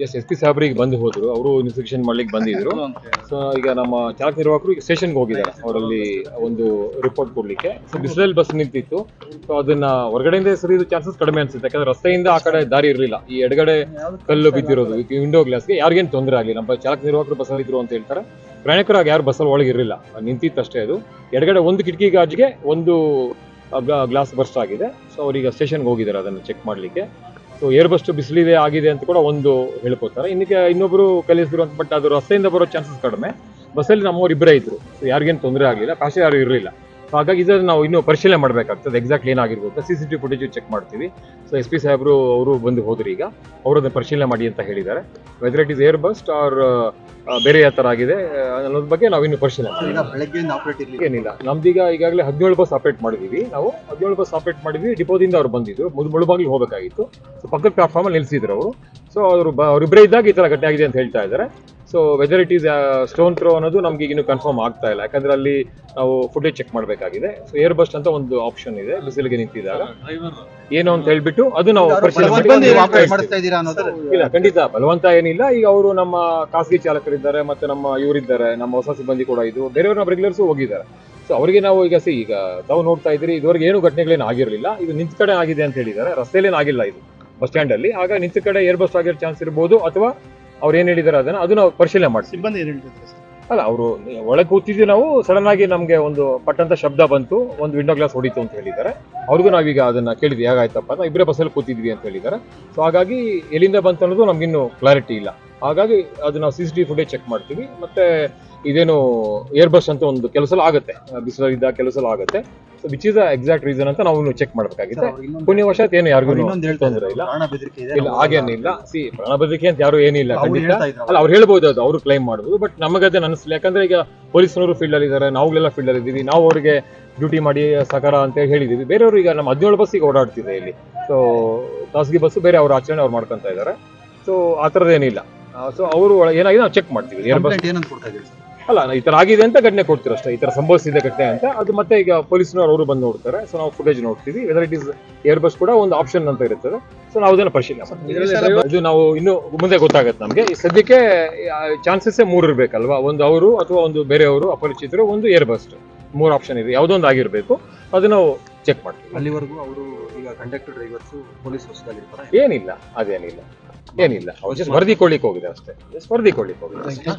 Just S P ಸಾಹೇಬ್ರಿಗೆ ಬಂದು ಹೋದ್ರು. ಅವರು ಇನ್ಸ್ಪೆಕ್ಷನ್ ಮಾಡ್ಲಿಕ್ಕೆ ಬಂದಿದ್ರು. ಸೊ ಈಗ ನಮ್ಮ ಚಾಲಕ ನಿರ್ವಾಹಕರು ಈಗ ಸ್ಟೇಷನ್ಗೆ ಹೋಗಿದ್ದಾರೆ. ಅವರಲ್ಲಿ ಒಂದು ರಿಪೋರ್ಟ್ ಕೊಡ್ಲಿಕ್ಕೆ. ಸೊ ಬಿಸಿಲಲ್ಲಿ ಬಸ್ ನಿಂತಿತ್ತು. ಸೊ ಅದನ್ನ ಹೊರಗಡೆಯಿಂದ ಸರಿಯೋದು ಚಾನ್ಸಸ್ ಕಡಿಮೆ ಅನ್ಸುತ್ತೆ. ಯಾಕಂದ್ರೆ ರಸ್ತೆಯಿಂದ ಆ ಕಡೆ ದಾರಿ ಇರಲಿಲ್ಲ. ಈ ಎಡಗಡೆ ಕಲ್ಲು ಬಿದ್ದಿರೋದು ವಿಂಡೋ ಗ್ಲಾಸ್ಗೆ ಯಾರಿಗೇನು ತೊಂದರೆ ಆಗಲಿ ನಮ್ಮ ಚಾಲಕ ನಿರ್ವಾಹಕರು ಬಸ್ಸಲ್ಲಿ ಇದ್ರು ಅಂತ ಹೇಳ್ತಾರೆ. ಪ್ರಯಾಣಿಕರಾಗಿ ಯಾರು ಬಸ್ಸಲ್ಲಿ ಒಳಗೆ ಇರಲಿಲ್ಲ. ನಿಂತಿತ್ತಷ್ಟೇ ಅದು. ಎಡಗಡೆ ಒಂದು ಕಿಟಕಿ ಗಾಜಿಗೆ ಒಂದು ಗ್ಲಾಸ್ ಬರ್ಸ್ಟ್ ಆಗಿದೆ. ಸೊ ಅವರೀಗ ಸ್ಟೇಷನ್ಗೆ ಹೋಗಿದ್ದಾರೆ ಅದನ್ನು ಚೆಕ್ ಮಾಡಲಿಕ್ಕೆ. ಸೊ ಏರ್ ಬಸ್ಟ್ ಬಿಸಿಲಿದೆ, ಆಗಿದೆ ಅಂತ ಕೂಡ ಒಂದು ಹೇಳ್ಕೊತಾರೆ ಇನ್ನಕ್ಕೆ ಇನ್ನೊಬ್ರು ಕಲಿಸಿದ್ರು ಅಂತ ಬಟ್ ಅದು ರಸ್ತೆಯಿಂದ ಬರೋ ಚಾನ್ಸಸ್ ಕಡಿಮೆ. ಬಸ್ಸಲ್ಲಿ ನಮ್ಮವ್ರು ಇಬ್ಬರೇ ಇದ್ರು. ಸೊ ಯಾರಿಗೇನು ತೊಂದರೆ ಆಗಲಿಲ್ಲ. ಕಾಶಿ ಯಾರು ಇರಲಿಲ್ಲ. ಹಾಗಾಗಿ ಇದನ್ನು ನಾವು ಇನ್ನೂ ಪರಿಶೀಲನೆ ಮಾಡಬೇಕಾಗ್ತದೆ. Exact ಏನಾಗಿರ್ಬೋದು C C T footage check ಮಾಡ್ತೀವಿ. ಸೊ ಎಸ್ ಪಿ ಸಾಹೇಬರು ಅವರು ಬಂದು ಹೋದ್ರು ಈಗ. ಅವರು ಅದನ್ನು ಪರಿಶೀಲನೆ ಮಾಡಿ ಅಂತ ಹೇಳಿದ್ದಾರೆ. Whether it is air burst or ಬೇರೆ ಯಾವ ಥರ ಆಗಿದೆ ಅನ್ನೋದ್ರ ಬಗ್ಗೆ ನಾವು ಇನ್ನೂ ಪರಿಶೀಲನೆ ಏನಿಲ್ಲ. ನಮ್ದೀಗ ಈಗಾಗಲೇ ಹದಿನೇಳು ಬಸ್ ಆಪರೇಟ್ ಮಾಡಿದೀವಿ. ನಾವು ಹದಿನೇಳು ಬಸ್ ಆಪರೇಟ್ ಮಾಡಿದ್ವಿ. ಡಿಪೋದಿಂದ ಅವ್ರು ಬಂದಿದ್ದರು ಮುಳು ಮುಳುಬಾಗಿಲು ಹೋಗಬೇಕಾಗಿತ್ತು. ಸೊ ಪಕ್ಕದ ಪ್ಲಾಟ್ಫಾರ್ಮಲ್ಲಿ ನಿಲ್ಲಿಸಿದ್ರು ನಿಲ್ಸಿದ್ರು ಅವರು. ಸೊ ಅವರು ಅವರಿಬ್ಬರೇ ಇದ್ದಾಗ ಈ ಥರ ಘಟನೆ ಆಗಿದೆ ಅಂತ ಹೇಳ್ತಾ ಇದ್ದಾರೆ. So whether it is stone throw ಅನ್ನೋದು ನಮ್ಗೆ ಈಗ ಇನ್ನೂ ಕನ್ಫರ್ಮ್ ಆಗ್ತಾ ಇಲ್ಲ. ಯಾಕಂದ್ರೆ ಅಲ್ಲಿ ನಾವು ಫುಟೇಜ್ ಚೆಕ್ ಮಾಡಬೇಕಾಗಿದೆ. ಸೊ ಏರ್ ಬಸ್ಟ್ ಅಂತ ಒಂದು ಆಪ್ಷನ್ ಇದೆ ಬಿಸಿಲಿಗೆ ನಿಂತಿದಾಗ ಏನು ಅಂತ ಹೇಳ್ಬಿಟ್ಟು ಅದು ನಾವು ಇಲ್ಲ ಖಂಡಿತ ಬಲವಂತ ಏನಿಲ್ಲ. ಈಗ ಅವರು ನಮ್ಮ ಖಾಸಗಿ ಚಾಲಕರಿದ್ದಾರೆ ಮತ್ತೆ ನಮ್ಮ ಇವರಿದ್ದಾರೆ. ನಮ್ಮ ಹೊಸ ಸಿಬ್ಬಂದಿ ಕೂಡ ಇದು. ಬೇರೆಯವ್ರ ನಮ್ಮ ರೆಗ್ಯುಲರ್ಸ್ ಹೋಗಿದ್ದಾರೆ. ಸೊ ಅವರಿಗೆ ನಾವು ಈಗ ಸಿ ಈಗ ತಾವು ನೋಡ್ತಾ ಇದ್ರಿ ಇದುವರೆಗೆ ಏನು ಘಟನೆಗಳೇನು ಆಗಿರಲಿಲ್ಲ. ಇದು ನಿಂತ ಕಡೆ ಆಗಿದೆ ಅಂತ ಹೇಳಿದ್ದಾರೆ. ರಸ್ತೆಯಲ್ಲೇನು ಆಗಿಲ್ಲ ಇದು. ಬಸ್ ಸ್ಟ್ಯಾಂಡ್ ಅಲ್ಲಿ. ಆಗ ನಿಂತ ಕಡೆ ಏರ್ ಬಸ್ ಆಗಿರೋ ಚಾನ್ಸ್ ಇರ್ಬೋದು ಅಥವಾ ಅವ್ರು ಏನ್ ಹೇಳಿದಾರೆ ಅದನ್ನ? ಅದನ್ನ ಪರಿಶೀಲನೆ ಮಾಡ್ತೀವಿ. ಸಿಬ್ಬಂದಿ ಏನ್ ಹೇಳ್ತಿದ್ರು ಸರ್? ಅಲ್ಲ ಅವರು ಒಳಗೆ ಕೂತಿದ್ವಿ ನಾವು ಸಡನ್ ಆಗಿ ನಮಗೆ ಒಂದು ಪಟ್ಟಂತ ಶಬ್ದ ಬಂತು ಒಂದು ವಿಂಡೋ ಗ್ಲಾಸ್ ಹೊಡಿತು ಅಂತ ಹೇಳಿದ್ದಾರೆ. ಅವ್ರಿಗೂ ನಾವೀಗ ಅದನ್ನ ಕೇಳಿದ್ವಿ ಹೇಗಾಯ್ತಪ್ಪ? ಅಂತ ಇಬ್ಬರೇ ಬಸ್ಸಲ್ಲಿ ಕೂತಿದ್ವಿ ಅಂತ ಹೇಳಿದ್ದಾರೆ. ಸೊ ಹಾಗಾಗಿ ಎಲ್ಲಿಂದ ಬಂತು ಅನ್ನೋದು ನಮ್ಗಿನ್ನೂ ಕ್ಲಾರಿಟಿ ಇಲ್ಲ. ಹಾಗಾಗಿ ಅದು ನಾವು C C T footage check ಮಾಡ್ತೀವಿ. ಮತ್ತೆ ಇದೇನು ಏರ್ ಬಸ್ ಅಂತ ಒಂದು ಕೆಲಸ ಆಗುತ್ತೆ. ಬಿಸಿಲಿದ್ದ ಕೆಲಸ ಆಗುತ್ತೆ. So which is exact reason ಅಂತ ನಾವು ಚೆಕ್ ಮಾಡಬೇಕಾಗಿತ್ತು. ಪುಣ್ಯ ವರ್ಷ ಏನು ಯಾರಿಗೂ ತೊಂದರೆ ಇಲ್ಲ. ಇಲ್ಲ ಹಾಗೇನಿಲ್ಲ ಸಿ ಪ್ರಾಣ ಬೆದರಿಕೆ ಅಂತ ಯಾರು ಏನಿಲ್ಲ ಖಂಡಿತ. ಅಲ್ಲ ಅವ್ರು ಹೇಳ್ಬೋದು ಅದು ಅವರು ಕ್ಲೈಮ್ ಮಾಡ್ಬೋದು. ಬಟ್ ನಮಗದೇ ಅನಿಸ್ಲಿಲ್ಲ. ಯಾಕಂದ್ರೆ ಈಗ ಪೊಲೀಸ್ನವರು ಫೀಲ್ಡ್ ಅಲ್ಲಿ ಇದ್ದಾರೆ ನಾವುಗಳೆಲ್ಲ ಫೀಲ್ಡ್ ಅಲ್ಲಿ ಇದ್ದೀವಿ ನಾವು ಅವರಿಗೆ ಡ್ಯೂಟಿ ಮಾಡಿ ಸಕಾರ ಅಂತ ಹೇಳಿ ಹೇಳಿದೀವಿ ಬೇರೆಯವರು ಈಗ ನಮ್ಮ ಹದಿನೇಳು ಬಸ್ ಈಗ ಓಡಾಡ್ತಿದೆ ಇಲ್ಲಿ. ಸೊ ಖಾಸಗಿ ಬಸ್ಸು ಬೇರೆ ಅವ್ರ ಆಚರಣೆ ಅವ್ರು ಮಾಡ್ಕೊಂತ ಇದ್ದಾರೆ ಸೊ ಆ ಥರದ್ದೇನಿಲ್ಲ ಸೊ ಅವರು ಏನಾಗಿದೆ ನಾವು ಚೆಕ್ ಮಾಡ್ತೀವಿ. ಏನಂತ ಕೊಡ್ತಾ ಸರ್? ಅಲ್ಲ ಈ ತರ ಆಗಿದೆ ಅಂತ ಘಟನೆ ಕೊಡ್ತೀರ ಅಷ್ಟೇ. ಈ ತರ ಸಂಭವಿಸಿದೆ ಘಟನೆ ಅಂತ. ಅದು ಮತ್ತೆ ಈಗ ಪೊಲೀಸ್ನವರು ಅವರು ಬಂದು ನೋಡ್ತಾರೆ. ಸೊ ನಾವು ಫುಟೇಜ್ ನೋಡ್ತೀವಿ. Whether it is air burst ಕೂಡ ಒಂದು ಆಪ್ಷನ್ ಅಂತ ಇರುತ್ತದೆ. ಸೊ ನಾವು ಅದನ್ನು ಪರಿಶೀಲನೆ ಇದು ನಾವು ಇನ್ನು ಮುಂದೆ ಗೊತ್ತಾಗುತ್ತೆ ನಮಗೆ. ಈ ಸದ್ಯಕ್ಕೆ ಚಾನ್ಸಸ್ ಮೂರು ಇರಬೇಕಲ್ವಾ? ಒಂದು ಅವರು ಅಥವಾ ಒಂದು ಬೇರೆಯವರು ಅಪರಿಚಿತರು ಒಂದು ಏರ್ ಬಸ್ ಮೂರು ಆಪ್ಷನ್ ಇದೆ. ಯಾವುದೊಂದು ಆಗಿರಬೇಕು. ಅದು ನಾವು ಚೆಕ್ ಮಾಡ್ತೀವಿ. ಅಲ್ಲಿವರೆಗೂ ಅವರು ಈಗ ಕಂಡಕ್ಟರ್ ಡ್ರೈವರ್ಸ್ ಪೊಲೀಸ್ ಏನಿಲ್ಲ. ಅದೇನಿಲ್ಲ. ಏನಿಲ್ಲ. ಅವ್ರು ಜಸ್ಟ್ ವರದಿ ಕೊಡ್ಲಿಕ್ಕೆ ಹೋಗಿದೆ ಅಷ್ಟೇ. ಜಸ್ಟ್ ವರದಿ ಕೊಡ್ಲಿಕ್ಕೆ ಹೋಗಿದೆ